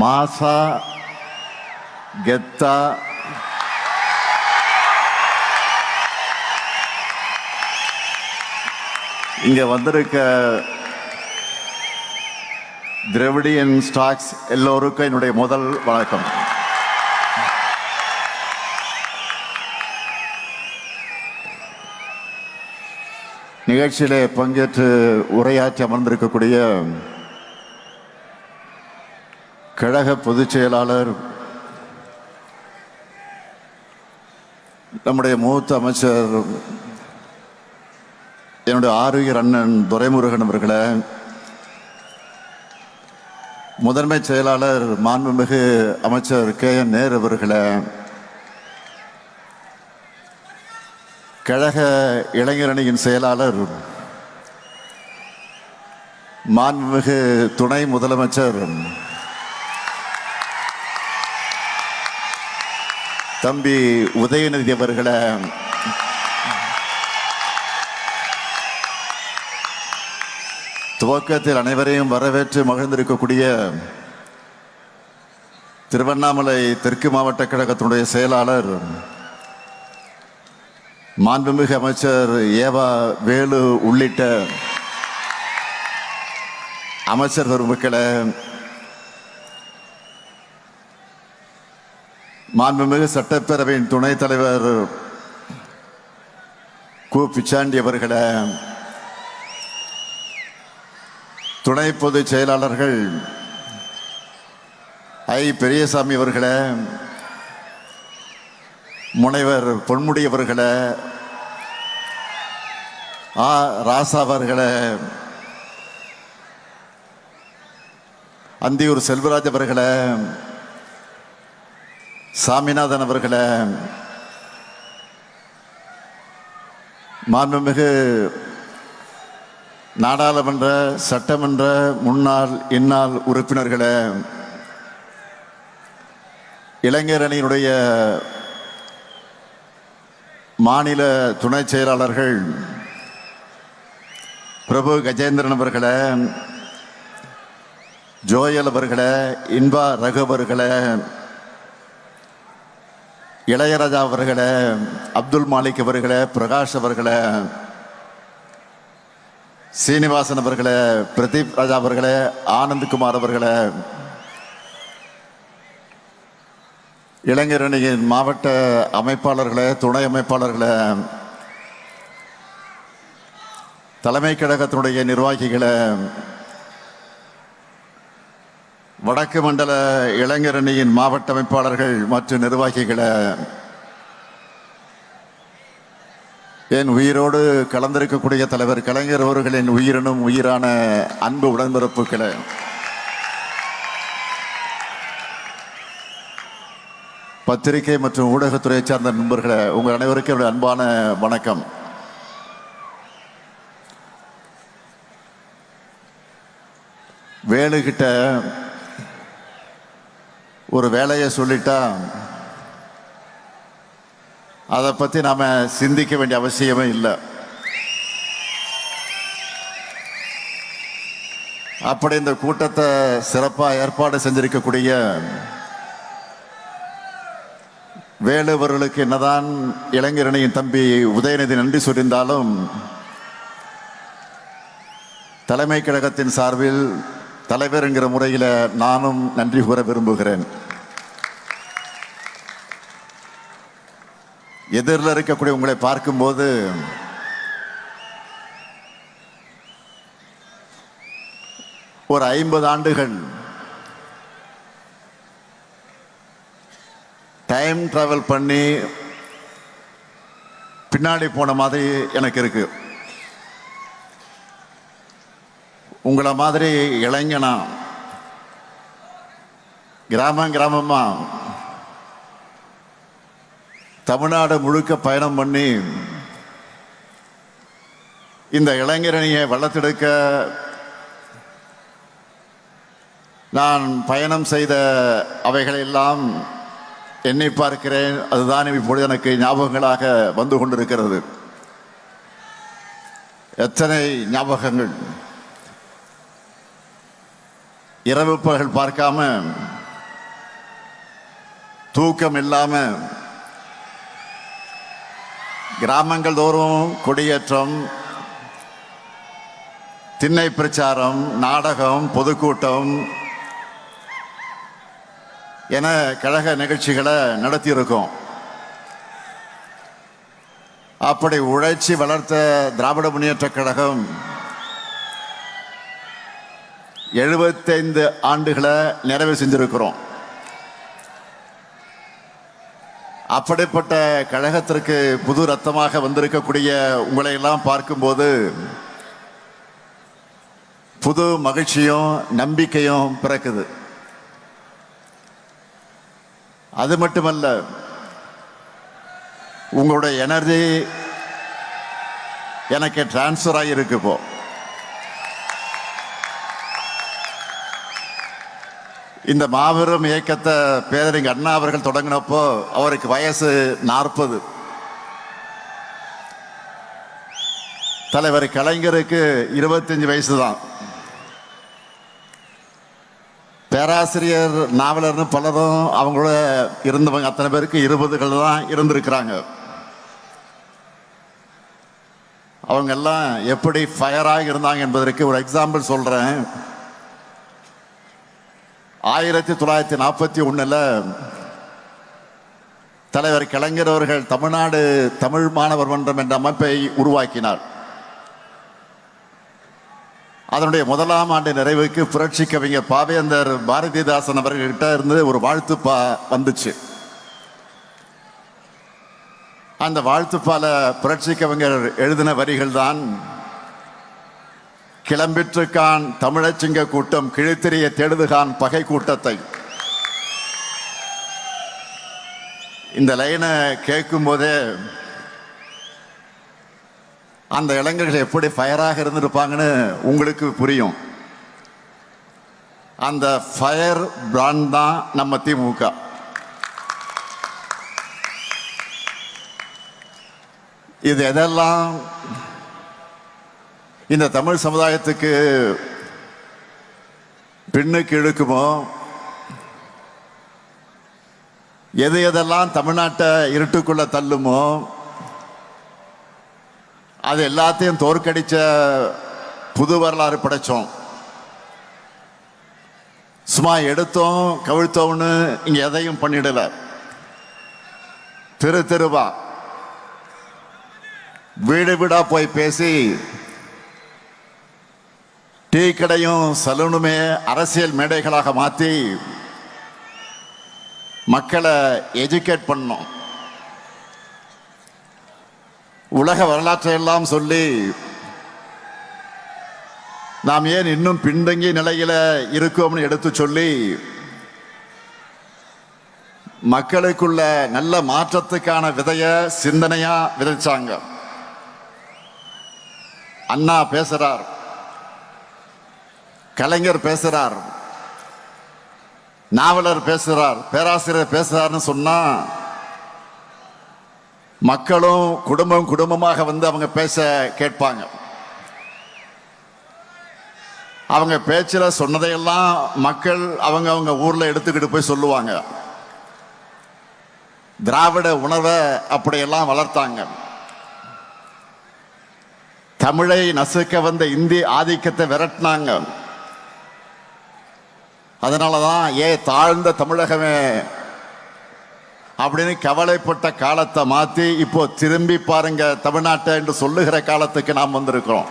மாசா கெத்தா. இங்க வந்திருக்க திரவிடியன் ஸ்டாக்ஸ் எல்லோருக்கும் என்னுடைய முதல் வணக்கம். நிகழ்ச்சியிலே பங்கேற்று உரையாற்றி அமர்ந்திருக்கக்கூடிய கழக பொதுச் செயலாளர் நம்முடைய மூத்த அமைச்சர் என்னுடைய ஆரோக்கியர் அண்ணன் துரைமுருகன் அவர்களை முதன்மை செயலாளர் மாண்புமிகு அமைச்சர் கே. என். நேரு அவர்களை கழக இளைஞரணியின் செயலாளர் மாண்புமிகு துணை முதலமைச்சர் தம்பி உதயநிதி அவர்களை துவக்கத்தில் அனைவரையும் வரவேற்று மகிழ்ந்திருக்கக்கூடிய திருவண்ணாமலை தெற்கு மாவட்ட கழகத்தினுடைய செயலாளர் மாண்புமிகு அமைச்சர் ஏவா வேலு உள்ளிட்ட அமைச்சர் பெருமக்களை மாண்புமிகு சட்டப்பேரவையின் துணைத் தலைவர் கு. பிச்சாண்டி அவர்களை துணை பொதுச் செயலாளர்கள் ஐ. பெரியசாமி அவர்களை முனைவர் பொன்முடி அவர்களை ஆ. ராசா அவர்களை அந்தியூர் செல்வராஜ் அவர்களை சாமிநாதன் அவர்களை மாண்புமிகு நாடாளுமன்ற சட்டமன்ற முன்னாள் இந்நாள் உறுப்பினர்களை இளைஞர் அணியினுடைய மாநில துணை செயலாளர்கள் பிரபு கஜேந்திரன் அவர்களை ஜோயல் அவர்களை இன்பா ரகு அவர்களை இளையராஜா அவர்களே அப்துல் மாலிக் அவர்களே பிரகாஷ் அவர்களை சீனிவாசன் அவர்களே பிரதீப் ராஜா அவர்களே ஆனந்த்குமார் அவர்களை இளைஞரணியின் மாவட்ட அமைப்பாளர்களை துணை அமைப்பாளர்களை தலைமை கழகத்தினுடைய நிர்வாகிகளை வடக்கு மண்டல இளைஞரணியின் மாவட்ட அமைப்பாளர்கள் மற்றும் நிர்வாகிகளை என் உயிரோடு கலந்திருக்கக்கூடிய தலைவர் கலைஞர் அவர்களின் உயிரினும் உயிரான அன்பு உடன்பிறப்புகளை. பத்திரிகை மற்றும் ஊடகத்துறையை சார்ந்த நண்பர்களை உங்கள் அனைவருக்கும் என்னுடைய அன்பான வணக்கம். வேலுகிட்ட ஒரு வேலையை சொல்லிட்டா அதை பற்றி நாம் சிந்திக்க வேண்டிய அவசியமே இல்லை. அப்படி இந்த கூட்டத்தை சிறப்பாக ஏற்பாடு செஞ்சிருக்கக்கூடிய வேலுவர்களுக்கு என்னதான் இளைஞரணியின் தம்பி உதயநிதி நன்றி சொல்லியிருந்தாலும் தலைமை கழகத்தின் சார்பில் தலைவர் என்கிற முறையில் நானும் நன்றி கூற விரும்புகிறேன். எதிரில் இருக்கக்கூடிய உங்களை பார்க்கும்போது ஒரு ஐம்பது ஆண்டுகள் டைம் டிராவல் பண்ணி பின்னாடி போன மாதிரி எனக்கு இருக்குது உங்களை மாதிரி இளைஞனா. கிராமம் கிராமமா. தமிழ்நாடு முழுக்க பயணம் பண்ணி இந்த இளைஞரணியை வளர்த்தெடுக்க நான் பயணம் செய்த அவைகளெல்லாம் எண்ணி பார்க்கிறேன். அதுதான் இப்பொழுது எனக்கு ஞாபகங்களாக வந்து கொண்டிருக்கிறது. எத்தனை ஞாபகங்கள்? இரவு பகல் பார்க்காம தூக்கம் இல்லாம கிராமங்கள் தோறும் கொடியேற்றம் திண்ணை பிரச்சாரம் நாடகம் பொதுக்கூட்டம் என கழக நிகழ்ச்சிகளை நடத்தியிருக்கோம். அப்படி உழைச்சி வளர்த்த திராவிட முன்னேற்ற கழகம் எழுபத்தைந்து ஆண்டுகளை நிறைவு செஞ்சிருக்கிறோம். அப்படிப்பட்ட கழகத்திற்கு புது ரத்தமாக வந்திருக்கக்கூடிய உங்களை எல்லாம் பார்க்கும்போது புது மகிழ்ச்சியும் நம்பிக்கையும் பிறக்குது. அது மட்டுமல்ல உங்களுடைய எனர்ஜி எனக்கு டிரான்ஸ்ஃபர் ஆகியிருக்கு இப்போ. இந்த மாபெரும் இயக்கத்தை பேரறிஞர் அண்ணா அவர்கள் தொடங்கினப்போ அவருக்கு வயசு நாற்பது. தலைவர் கலைஞருக்கு இருபத்தஞ்சு வயசு தான் பேராசிரியர் நாவலர்னு பலரும் அவங்களோட இருந்தவங்க அத்தனை பேருக்கு இருபதுகள் தான் இருந்திருக்கிறாங்க. அவங்க எல்லாம் எப்படி ஃபயராக இருந்தாங்க என்பதற்கு ஒரு எக்ஸாம்பிள் சொல்றேன். ஆயிரத்தி தொள்ளாயிரத்தி நாற்பத்தி ஒன்றில் தலைவர் கலைஞர் அவர்கள் தமிழ்நாடு தமிழ் மாணவர் மன்றம் என்ற அமைப்பை உருவாக்கினார். அதனுடைய முதலாம் ஆண்டு நிறைவுக்கு புரட்சி கவிஞர் பாவேந்தர் பாரதிதாசன் அவர்கள்கிட்ட இருந்து ஒரு வாழ்த்து பா வந்துச்சு. அந்த வாழ்த்துப்பால புரட்சி கவிஞர் எழுதின வரிகள் தான் கிளம்பிற்றுக்கான் தமிழச்சிங்க கூட்டம் கிழித்திரிய தேடுதுகான் பகை கூட்டத்தை. இந்த லைனை கேட்கும் போதே அந்த இளைஞர்கள் எப்படி ஃபயராக இருந்திருப்பாங்கன்னு உங்களுக்கு புரியும். அந்த ஃபயர் பிராண்ட் தான் நம்ம திமுக. இது எதெல்லாம் இந்த தமிழ் சமுதாயத்துக்கு பின்னுக்கு இழுக்குமோ? எது எதெல்லாம் தமிழ்நாட்டை இருட்டுக்குள்ள தள்ளுமோ? அது எல்லாத்தையும் தோற்கடிச்ச புது வரலாறு படைச்சோம். சும்மா எடுத்தோம் கவிழ்த்தோம்னு இங்க எதையும் பண்ணிடல. தெரு திருவா. வீடு வீடா போய் பேசி டீ கடையும் சலூனுமே அரசியல் மேடைகளாக மாற்றி மக்களை எஜுகேட் பண்ணோம். உலக வரலாற்றையெல்லாம் சொல்லி நாம் ஏன் இன்னும் பின்தங்கிய நிலையில் இருக்கோம்னு எடுத்து சொல்லி மக்களுக்குள்ள நல்ல மாற்றத்துக்கான விதைய சிந்தனையா விதைச்சாங்க. அண்ணா பேசுறார். கலைஞர் பேசுறார் நாவலர் பேசுறார் பேராசிரியர் பேசுறார்னு சொன்னா மக்களும் குடும்பம் குடும்பமாக வந்து அவங்க பேச கேட்பாங்க. அவங்க பேச்சில் சொன்னதையெல்லாம் மக்கள் அவங்க அவங்க ஊரில் எடுத்துக்கிட்டு போய் சொல்லுவாங்க. திராவிட உணர்வை அப்படியெல்லாம் வளர்த்தாங்க. தமிழை நசுக்க வந்த இந்தி ஆதிக்கத்தை விரட்டினாங்க. அதனால தான் ஏ தாழ்ந்த தமிழகமே அப்படின்னு கவலைப்பட்ட காலத்தை மாற்றி இப்போ திரும்பி பாருங்க தமிழ்நாட்டை என்று சொல்லுகிற காலத்துக்கு நாம் வந்திருக்கிறோம்.